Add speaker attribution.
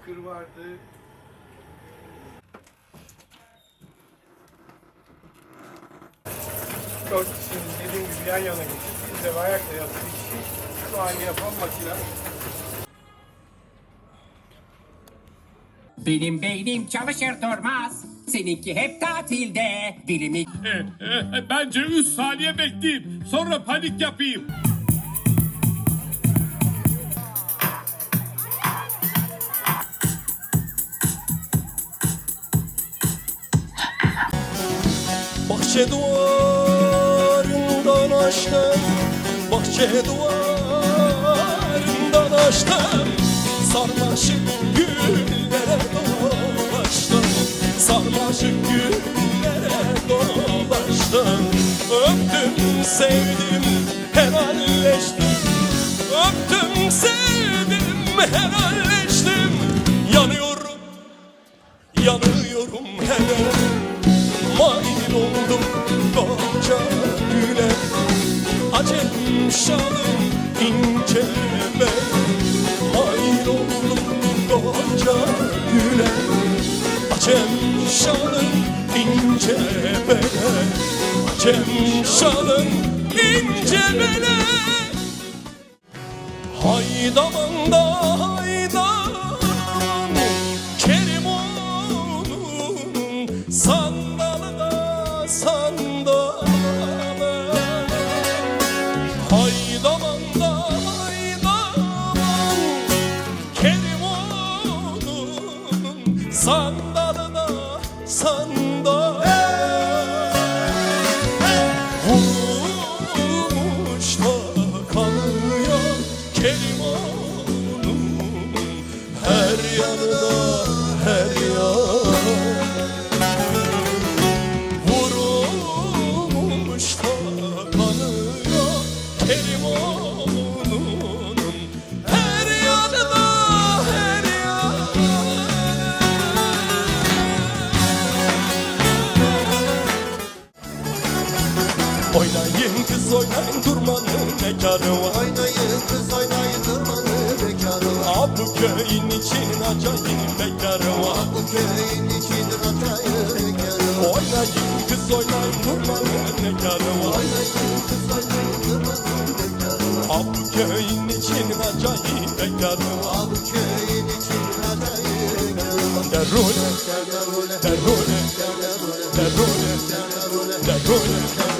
Speaker 1: bakır vardı. Dört kişinin dediğim gibi yan yana geçip biz de ayakla yaptık işi. Şu an yapan makine.
Speaker 2: Benim beynim çalışır durmaz. Seninki hep tatilde. Birimi
Speaker 3: E, e, bence 3 saniye bekleyeyim. Sonra panik yapayım.
Speaker 4: Bahçe duvarından açtım Bahçe duvarından açtım. Sarmaşık güllere dolaştım Sarmaşık güllere dolaştım. Öptüm sevdim helalleştim. Öptüm sevdim helalleştim Acem şalım ince bele Acem şalım ince sandalı Vurmuş da kalıyor Keriman'ın her yanına her yan kız oynayın durmanın mekanı var.
Speaker 5: Oynayın kız oynayın durmanı bekarı var.
Speaker 4: Aa, bu köyün için acayip bekarı var.
Speaker 5: Bu köyün içidir acayip bekarı var.
Speaker 4: Oynayın kız oynayın durmanın mekanı var.
Speaker 5: Oynayın kız oynayın durmanı bekarı var.
Speaker 4: Aa, bu köyün için acayip bekarı var.
Speaker 5: Bu köyün içidir acayip bekarı var.
Speaker 4: Derune, derune, derune,
Speaker 5: gel gel rule
Speaker 4: derune